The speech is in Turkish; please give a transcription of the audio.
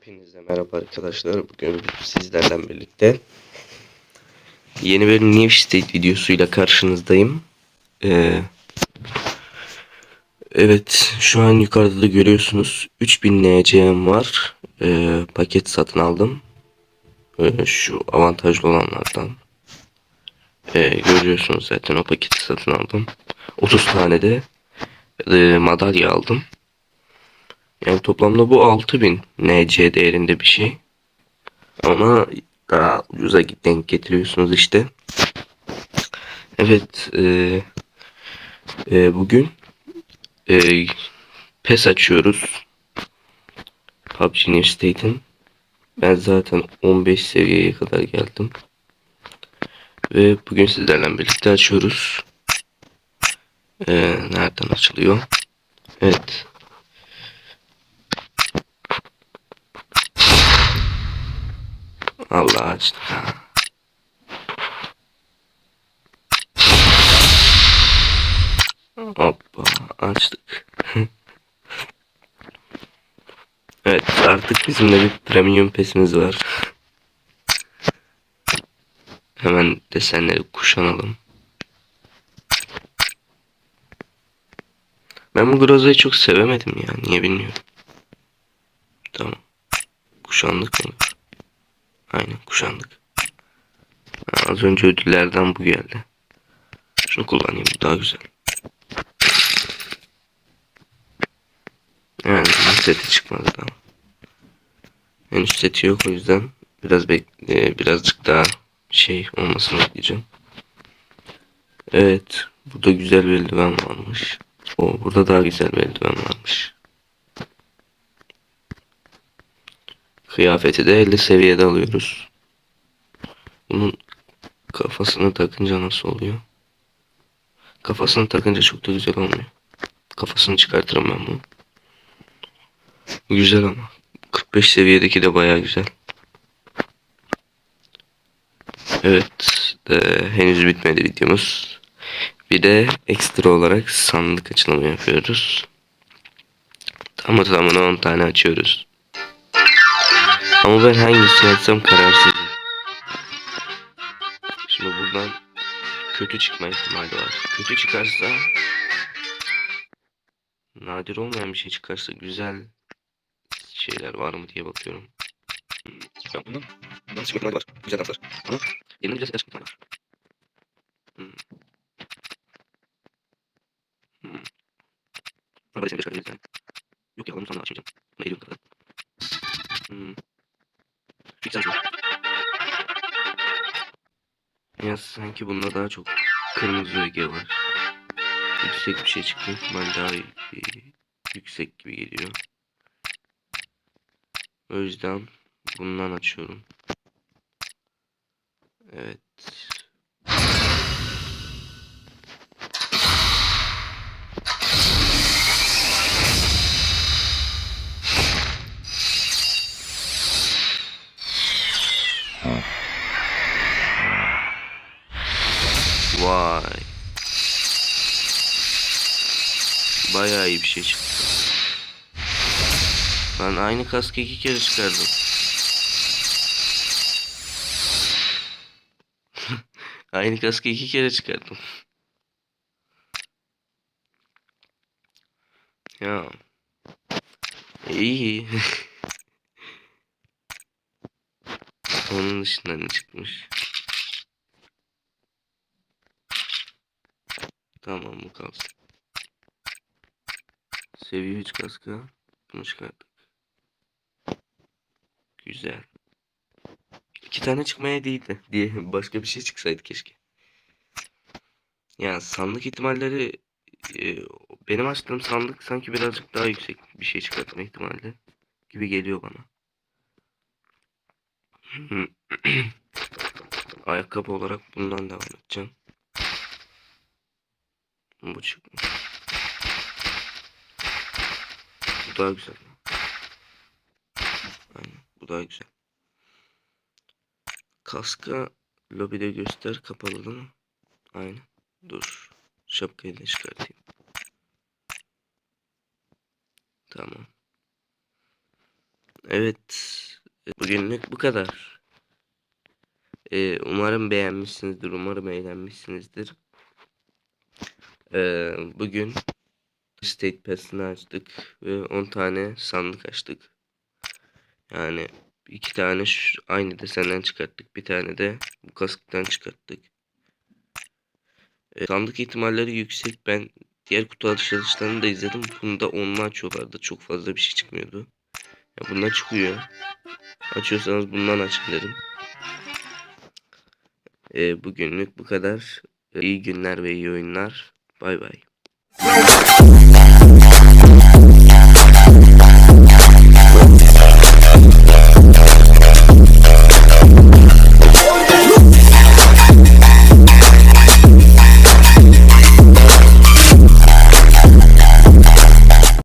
Hepinize merhaba arkadaşlar. Bugün sizlerle birlikte yeni bir New State videosuyla karşınızdayım. Ee, evet, şu an yukarıda da görüyorsunuz 3000 NC'm var. Ee, paket satın aldım. Ee, şu avantajlı olanlardan. Ee, görüyorsunuz zaten o paketi satın aldım. 30 tane de e, madalya aldım. Yani toplamda bu 6000 NC değerinde bir şey. Ama daha ucuza denk getiriyorsunuz işte. Evet. E, e, bugün e, PES açıyoruz. PUBG New State'in. Ben zaten 15 seviyeye kadar geldim. Ve bugün sizlerle birlikte açıyoruz. E, nereden açılıyor? Evet. Allah açtık. Hoppa açtık. evet artık bizim de bir premium pesimiz var. Hemen desenleri kuşanalım. Ben bu Groza'yı çok sevemedim ya. Niye bilmiyorum. Tamam. Kuşandık mı? Aynen kuşandık. Ha, Az önce ödüllerden bu geldi. Şunu kullanayım daha güzel. Yani seti çıkmadı daha. Henüz seti yok o yüzden biraz bek e, birazcık daha şey olmasını bekleyeceğim. Evet, burada güzel bir eldiven varmış. O burada daha güzel bir eldiven varmış. Kıyafeti de 50 seviyede alıyoruz. Bunun kafasını takınca nasıl oluyor? Kafasını takınca çok da güzel olmuyor. Kafasını çıkartırım ben bunu. Güzel ama. 45 seviyedeki de baya güzel. Evet. De, henüz bitmedi videomuz. Bir de ekstra olarak sandık açılımı yapıyoruz. Tamam tamamına 10 tane açıyoruz. Ama ben hangisini açsam kararsızım. Şimdi buradan kötü çıkma ihtimali var. Kötü çıkarsa nadir olmayan bir şey çıkarsa güzel şeyler var mı diye bakıyorum. Ya bundan, bundan çıkma ihtimali var. Güzel danslar. Ama elinde biraz çıkma ihtimali var. Hmm. Hmm. Arabayı sen çıkartabiliriz yani. Yok ya onu sonra açmayacağım. Ya sanki bunda daha çok kırmızı öge var. Yüksek bir şey çıkma ihtimali daha e, yüksek gibi geliyor. O yüzden bundan açıyorum. Evet. Vay. Bayağı iyi bir şey çıktı. Ben aynı kaskı iki kere çıkardım. aynı kaskı iki kere çıkardım. ya. İyi. Onun dışında ne çıkmış? Tamam bu kalsın. Seviye 3 kaska. Bunu çıkarttık. Güzel. İki tane çıkmaya değildi diye başka bir şey çıksaydı keşke. Yani sandık ihtimalleri e, benim açtığım sandık sanki birazcık daha yüksek bir şey çıkartma ihtimali gibi geliyor bana. Ayakkabı olarak bundan devam edeceğim. Bu çıkmış. Bu daha güzel. Aynen. Bu daha güzel. Kaska lobide göster kapalı değil mi? Aynen. Dur. Şapkayı da çıkartayım. Tamam. Evet. Bugünlük bu kadar. Ee, umarım beğenmişsinizdir. Umarım eğlenmişsinizdir. Ee, bugün State Pass'ını açtık ve 10 tane sandık açtık. Yani iki tane şu, aynı desenden çıkarttık. Bir tane de bu kasktan çıkarttık. Ee, sandık ihtimalleri yüksek. Ben diğer kutu açılışlarını da izledim. Bunda onunla açıyorlardı. Çok fazla bir şey çıkmıyordu. Ya bunlar çıkıyor. Açıyorsanız bundan açın derim. Ee, bugünlük bu kadar. Ee, iyi günler ve iyi oyunlar. Bye bye.